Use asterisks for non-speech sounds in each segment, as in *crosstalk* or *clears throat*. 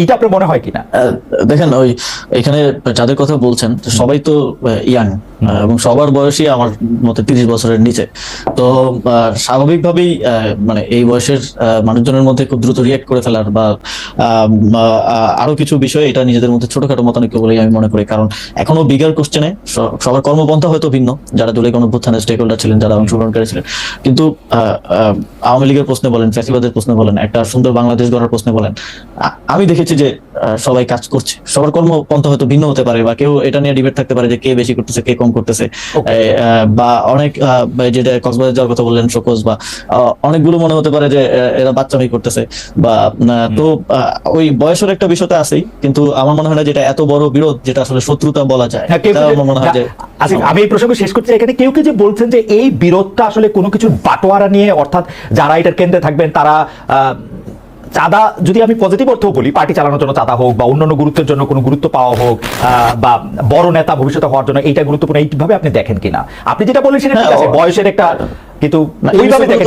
এইটা আপনার মনে হয় কিনা? দেখেন ওই এখানে যাদের কথা বলছেন সবাই তো ইয়াং এবং সবার বয়সই আমার মতে তিরিশ বছরের নিচে। তো স্বাভাবিকভাবেই মানে এই বয়সের মানুষজনের মধ্যে খুব দ্রুত রিয়েক্ট করে ফেলার বা আরও কিছু বিষয় এটা নিজেদের মধ্যে ছোটখাটো মতানৈক্য বলেই আমি মনে করি। কারণ এখনও বিগার কোশ্চেনে সবার কর্মপন্থা হয়তো ভিন্ন যারা দলীয় গণভ্যুত্থানের স্টেক হোল্ডার ছিলেন যারা অংশগ্রহণকারী ছিলেন। কিন্তু আহ, আওয়ামী লীগের প্রশ্নে বলেন ফ্যাসিবাদের প্রশ্নে বলেন একটা সুন্দর বাংলাদেশ গড়ার প্রশ্নে বলেন আমি দেখেছি যে সবাই কাজ করছে। সবার কর্মপন্থা হয়তো ভিন্ন হতে পারে বা কেউ এটা নিয়ে ডিবেট থাকতে পারে যে কে বেশি করতেছে কে কম করতেছে। বা অনেক যেটা কক্সবাজার যাওয়ার কথা বললেন শোকজ বা অনেকগুলো মনে হতে পারে যে এরা বাচ্চামি করতেছে বা তো ওই বয়সের একটা বিষয়টা আছেই কিন্তু আমার মনে হয় না যেটা এত বড় বিরোধ যেটা আসলে শত্রুতা বলা যায়। হ্যাঁ, আমার মনে হয় যে আচ্ছা, আমি এই প্রসঙ্গ শেষ করছি এখানে কেউ কেউ যে বলছেন যে এই বিরোধটা আসলে কোনো কিছুর বাটোয়ারা নিয়ে অর্থাৎ যারা এটার কেন্দ্রে থাকবেন তারা আহ, চাঁদা যদি আমি পজিটিভ অর্থ বলি পার্টি চালানোর জন্য চাঁদা হোক বা অন্যান্য গুরুত্বের জন্য কোনো গুরুত্ব পাওয়া হোক আহ, বা বড় নেতা ভবিষ্যতে হওয়ার জন্য এইটা গুরুত্বপূর্ণ এইভাবে আপনি দেখেন কিনা আপনি যেটা বলেন সেটা হ্যাঁ, বয়সের একটা কিন্তু এইভাবে ওইভাবে দেখেন?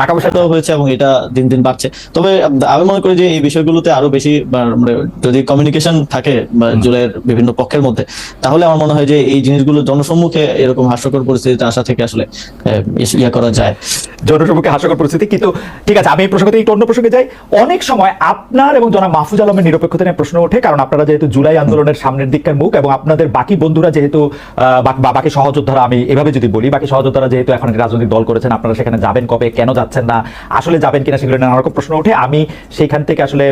টাকা পয়সা হয়েছে এবং এটা দিন দিন বাড়ছে। তবে আমি মনে করি যে এই বিষয়গুলোতে আরও বেশি মানে, যদি কমিউনিকেশন থাকে জুলাইয়ের বিভিন্ন পক্ষের মধ্যে তাহলে আমার মনে হয় যে এই জিনিসগুলো জনসম্মুখে এরকম হাস্যকর পরিস্থিতিতে আসা থেকে আসলে ইয়া করা যায়। জনসম্মুখে হাস্যকর পরিস্থিতি কিন্তু ঠিক আছে আমি এই প্রসঙ্গে একটু অন্য প্রসঙ্গে যাই। অনেক সময় আপনার এবং জনাব মাহফুজ আলমের নিরপেক্ষতা নিয়ে প্রশ্ন ওঠে কারণ আপনারা যেহেতু জুলাই আন্দোলনের সামনের দিককার মুখ এবং আপনাদের বাকি বন্ধুরা যেহেতু বাকি সহযোদ্ধারা আমি এভাবে যদি বলি বাকি সহযোদ্ধারা যেহেতু এখন রাজনৈতিক দল করেছেন আপনারা সেখানে যাবেন কবে কেন যাচ্ছেন না আসলে যাবেন কিনা সেগুলো নানা রকম প্রশ্ন ওঠে। আমি সেইখান থেকে আসলে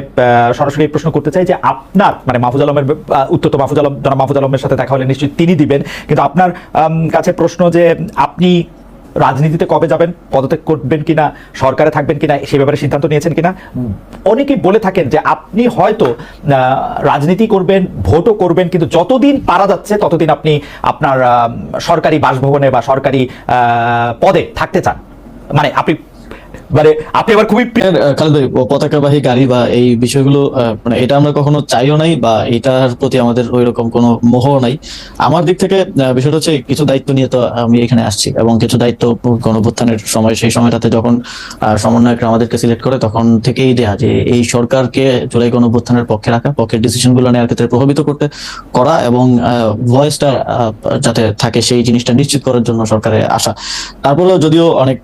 সরাসরি প্রশ্ন করতে চাই যে আপনার মানে মাহফুজ আলমের উত্তর তো মাহফুজ আলম জনাব মাহফুজ আলমের সাথে দেখা হলে নিশ্চয়ই তিনি দিবেন। কিন্তু আপনার কাছে প্রশ্ন যে আপনি রাজনীতিতে কবে যাবেন পদত্যাগ করবেন কিনা সরকারে থাকবেন কিনা সে ব্যাপারে সিদ্ধান্ত নিয়েছেন কিনা? অনেকেই বলে থাকেন যে আপনি হয়তো আহ, রাজনীতি করবেন ভোটও করবেন কিন্তু যতদিন পারা যাচ্ছে ততদিন আপনি আপনার সরকারি বাসভবনে বা সরকারি আহ, পদে থাকতে চান। মানে আপনি মানে আপনি আবার খুবই আহ, খালেদ ভাই পতাকাবাহী গাড়ি বা এই বিষয়গুলো মানে এটা আমরা কখনো চাইও নাই বা এটার প্রতি আমাদের ওই রকম কোনো মোহ নাই। আমার দিক থেকে বিষয়টা হচ্ছে কিছু দায়িত্ব নিয়ে তো আমি এখানে আসছি এবং কিছু দায়িত্ব গণভুত্থানের সময় সেই সময়টাতে যখন সমন্বয়করা আমাদেরকে সিলেক্ট করে তখন থেকেই দেয়া যে এই সরকারকে জুলাই গণভুত্থানের পক্ষে রাখা পক্ষের ডিসিশনগুলো নেওয়ার ক্ষেত্রে প্রভাবিত করতে করা এবং ভয়েসটা যাতে থাকে সেই জিনিসটা নিশ্চিত করার জন্য সরকারে আসা। তারপরেও যদিও অনেক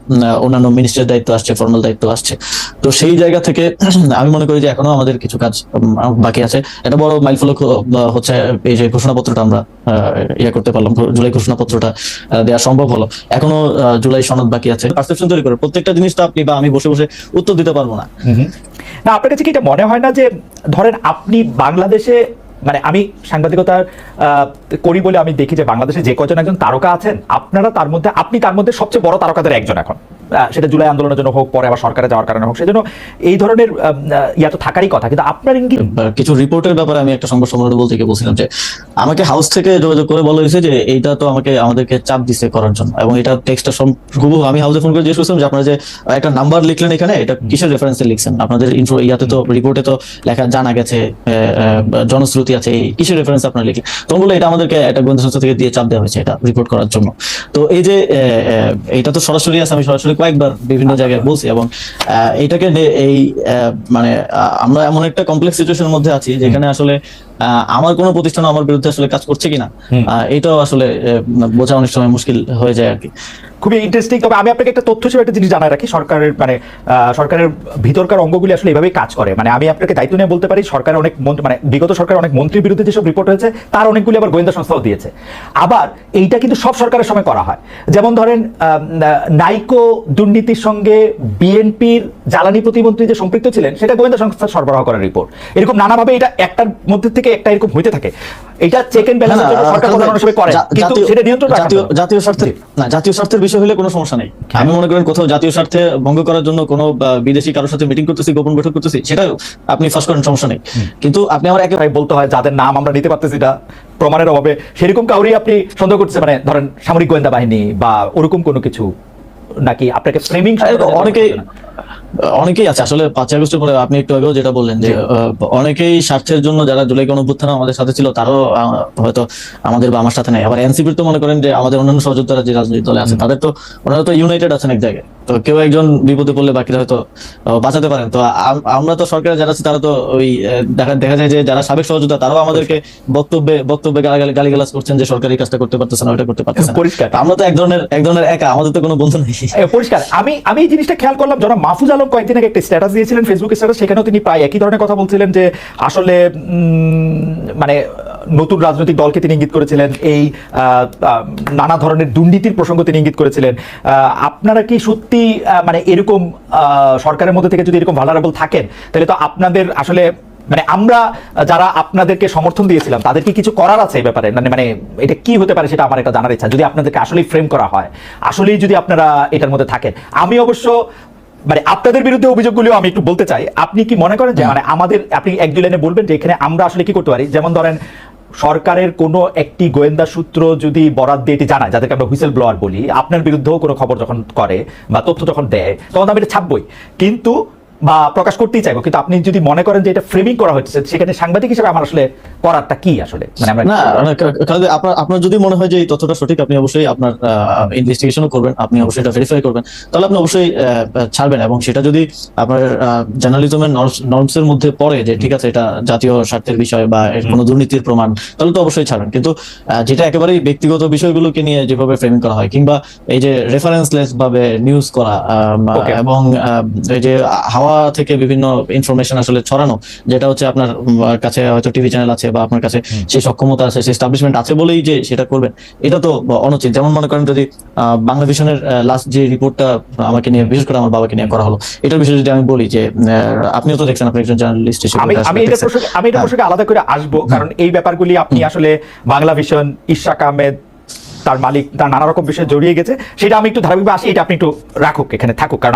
অন্যান্য মিনিস্ট্রির দায়িত্ব আসছে ফর্মাল দায়িত্ব আসছে। তো সেই জায়গা থেকে *clears throat* আমি মনে করি যে এখনও আমাদের কিছু কাজ বাকি আছে। এটা বড় মাইলফলক হচ্ছে এই যে ঘোষণাপত্রটা আমরা ইয়ে করতে পারলাম জুলাই ঘোষণাপত্রটা দেওয়া সম্ভব হলো। এখনও জুলাই সনদ বাকি আছে। পারসেপশন তৈরি করে। প্রত্যেকটা জিনিস তো আপনি বা আমি বসে বসে উত্তর দিতে পারব না। না, আপনার কাছে কি এটা মনে হয় না যে, ধরেন আপনি বাংলাদেশে মানে আমি সাংবাদিকতার করি বলে আমি দেখি যে বাংলাদেশে যে কজন একজন তারকা আছেন, আপনারা তার মধ্যে, আপনি তার মধ্যে সবচেয়ে বড় তারকাদের একজন এখন। সেটা জুলাই আন্দোলনের জন্য হোক পরে আবার সরকারে যাওয়ার কারণে হোক সেজন্য এই ধরনের ইয়া তো থাকারই কথা। কিন্তু আপনার ইঙ্গিত কিছু রিপোর্টের ব্যাপারে আমি একটা সংবাদ সম্মেলনে বলতে গিয়ে বলছিলাম যে আমাকে হাউস থেকে যোগাযোগ করে বলা হয়েছে যে এইটা তো আমাকে আমাদেরকে চাপ দিছে করার জন্য। এবং এটা টেক্সটটা হুবহু আমি হাউসে ফোন করে জিজ্ঞেস করছিলাম যে আপনারা যে একটা নাম্বার লিখলেন এখানে এটা কিসের রেফারেন্সে লিখছেন? আপনাদের ইনফো ইয়াতে তো রিপোর্টে তো লেখা জানা গেছে জনশ্রুতি আছে এই কিসের রেফারেন্স আপনারা লিখলেন তখন বলে এটা আমাদেরকে একটা গোয়েন্দা সংস্থা থেকে দিয়ে চাপ দেওয়া হয়েছে এটা রিপোর্ট করার জন্য। তো এই যে এটা তো সরাসরি আছে আমি সরাসরি কয়েকবার বিভিন্ন জায়গায় বলছি এবং এটাকে এই আহ, মানে আহ, আমরা এমন একটা কমপ্লেক্স সিচুয়েশনের মধ্যে আছি যেখানে আসলে আমার কোনো প্রতিষ্ঠান আমার বিরুদ্ধে আসলে কাজ করছে কিনা এটাও আসলে বোঝা অনেক সময় মুশকিল হয়ে যায় আর কি খুবই ইন্টারেস্টিং তবে আমি আপনাকে একটা তথ্য হিসেবে একটা জিনিস জানাই রাখি সরকারের মানে সরকারের ভিতরকার অঙ্গগুলি আসলে এভাবেই কাজ করে। মানে আমি আপনাকে দায়িত্ব নিয়ে বলতে পারি সরকারের অনেক মন্ত্রী মানে বিগত সরকারের অনেক মন্ত্রীর বিরুদ্ধে যেসব রিপোর্ট হয়েছে তার অনেকগুলি আবার গোয়েন্দা সংস্থাও দিয়েছে। আবার এইটা কিন্তু সব সরকারের সময় করা হয়। যেমন ধরেন আহ, নাইকো দুর্নীতির সঙ্গে বিএনপির জ্বালানি প্রতিমন্ত্রী যে সম্পৃক্ত ছিলেন সেটা গোয়েন্দা সংস্থা সরবরাহ করার রিপোর্ট এরকম নানাভাবে এটা একটার মধ্যে থেকে একটা এরকম হইতে থাকে। এটা চেক এন্ড জন্য সরকার প্রধান হিসেবে করে। কিন্তু সেটা নিয়ন্ত্রণ জাতীয় জাতীয় স্বার্থের না জাতীয় স্বার্থের বিষয় হলে কোনো সমস্যা নেই। আমি মনে করেন কোথাও জাতীয় স্বার্থে ভঙ্গ করার জন্য কোনো বিদেশি কারোর সাথে মিটিং করতেছি গোপন বৈঠক করতেছি সেটা আপনি ফাঁস করেন সমস্যা নেই। কিন্তু আপনি আমার একে তাই বলতে হয় যাদের নাম আমরা নিতে পারতেছি না প্রমাণের অভাবে সেরকম কাউরি আপনি সন্দেহ করছে মানে ধরেন সামরিক গোয়েন্দা বাহিনী বা ওরকম কোনো কিছু নাকি আপনাকে ফ্রেমিং অনেকেই অনেকেই আছে। আসলে পাঁচই আগস্টের পরে আপনি একটু আগেও যেটা বললেন যে অনেকেই স্বার্থের জন্য যারা জুলাই গণঅভ্যুত্থানে আমাদের সাথে ছিল তারাও হয়তো আমাদের বা আমার সাথে নেই। আবার এনসিপির তো মনে করেন যে আমাদের অন্যান্য সহযোদ্ধারা যে রাজনৈতিক দলে আছে তাদের তো ওনারা তো ইউনাইটেড আছেন এক জায়গায়। তো কেউ একজন বিপদে পড়লে বাকিরা হয়তো বাঁচাতে পারেন। তো আমরা তো সরকারে যারা আছে তারা তো ওই দেখা দেখা যায় যে যারা সাবেক সহযোদ্ধা তারাও আমাদেরকে বক্তব্যে বক্তব্যে গালাগালি গালিগালাজ করছেন যে সরকারি কাজটা করতে পারতেছে না ওইটা করতে পারতেছে না। আমরা তো এক ধরনের এক ধরনের একা আমাদের তো কোনো বন্ধু নেই। পরিষ্কার। আমি আমি এই জিনিসটা খেয়াল করলাম, জনাব মাহফুজ আলম কয়েকদিন আগে একটা স্ট্যাটাস দিয়েছিলেন ফেসবুক স্ট্যাটাস সেখানেও তিনি প্রায় একই ধরনের কথা বলছিলেন যে, আসলে মানে নতুন রাজনৈতিক দলকে তিনি ইঙ্গিত করেছিলেন, এই নানা ধরনের দুর্নীতির প্রসঙ্গ তিনি ইঙ্গিত করেছিলেন। আপনারা কি সত্যি মানে এরকম সরকারের মধ্যে থেকে যদি এরকম ভালারেবল থাকেন, তাহলে তো আপনাদের আসলে মানে আমরা যারা আপনাদেরকে সমর্থন দিয়েছিলাম তাদের কি কিছু করার আছে এই ব্যাপারে? মানে মানে এটা কি হতে পারে সেটা আমার একটা জানার ইচ্ছা যদি আপনাদেরকে আসলেই ফ্রেম করা হয়। আসলেই যদি আপনারা এটার মধ্যে থাকেন। আমি অবশ্য মানে আপনাদের বিরুদ্ধে অভিযোগগুলিও আমি একটু বলতে চাই। আপনি কি মনে করেন যে মানে আমাদের আপনি এক দুই লাইনে বলবেন যে এখানে আমরা আসলে কি করতে পারি? যেমন ধরেন সরকারের কোনো একটি গোয়েন্দা সূত্র যদি বরাদ দিয়ে এটি জানায় যাদেরকে আমরা হুইসেল ব্লোয়ার বলি আপনার বিরুদ্ধেও কোনো খবর যখন করে বা তথ্য যখন দেয় তখন আমি এটা ছাপবই। কিন্তু বা প্রকাশ করতেই চাইব। কিন্তু আপনি যদি মনে করেন যে এটা ফ্রেমিং করা হচ্ছে সেখানে সাংবাদিক হিসেবে আমার আসলে করারটা কি আসলে? মানে আমরা না আপনার আপনার যদি মনে হয় যে এই তথ্যটা সঠিক আপনি অবশ্যই আপনার ইনভেস্টিগেশনও করবেন আপনি অবশ্যই এটা ভেরিফাই করবেন। তাহলে আপনি অবশ্যই ছাড়বেন এবং সেটা যদি আপনার জার্নালিজমের নর্মস এর মধ্যে পড়ে যে ঠিক আছে এটা জাতীয় স্বার্থের বিষয় বা এর কোনো দুর্নীতির প্রমাণ তাহলে তো অবশ্যই ছাড়বেন। কিন্তু যেটা একেবারেই ব্যক্তিগত বিষয়গুলোকে নিয়ে যেভাবে ফ্রেমিং করা হয় কিংবা এই যে রেফারেন্সলেস ভাবে নিউজ করা এবং এই যে হাওয়া থেকে বিভিন্ন ইনফরমেশন আসলে ছড়ানো যেটা হচ্ছে আপনার কাছে হয়তো টিভি চ্যানেল আছে বা আপনার কাছে সেই সক্ষমতা আছে সেই এস্টাবলিশমেন্ট আছে বলেই যে সেটা করবেন। এটা তো অনুচিত। যেমন মনে করেন যদি আহ, বাংলা ভিশনের লাস্ট যে রিপোর্টটা আমাকে নিয়ে বিশেষ করে আমার বাবাকে নিয়ে করা হলো এটার বিষয়ে যদি আমি বলি যে আপনিও তো দেখছেন আপনি একজন জার্নালিস্ট হিসেবে আমি এটা আসলে আমি এটা প্রসঙ্গে আমি এটা হ্যাঁ। প্রসঙ্গে আলাদা করে আসব কারণ এই ব্যাপারগুলি আপনি আসলে বাংলা ভিশন ইশাক আহমেদ তার মালিক তার নানা রকম বিষয়ে জড়িয়ে গেছে। সেটা আমি একটু ধারাবাহিক আসি এটা আপনি একটু রাখুক এখানে থাকুক কারণ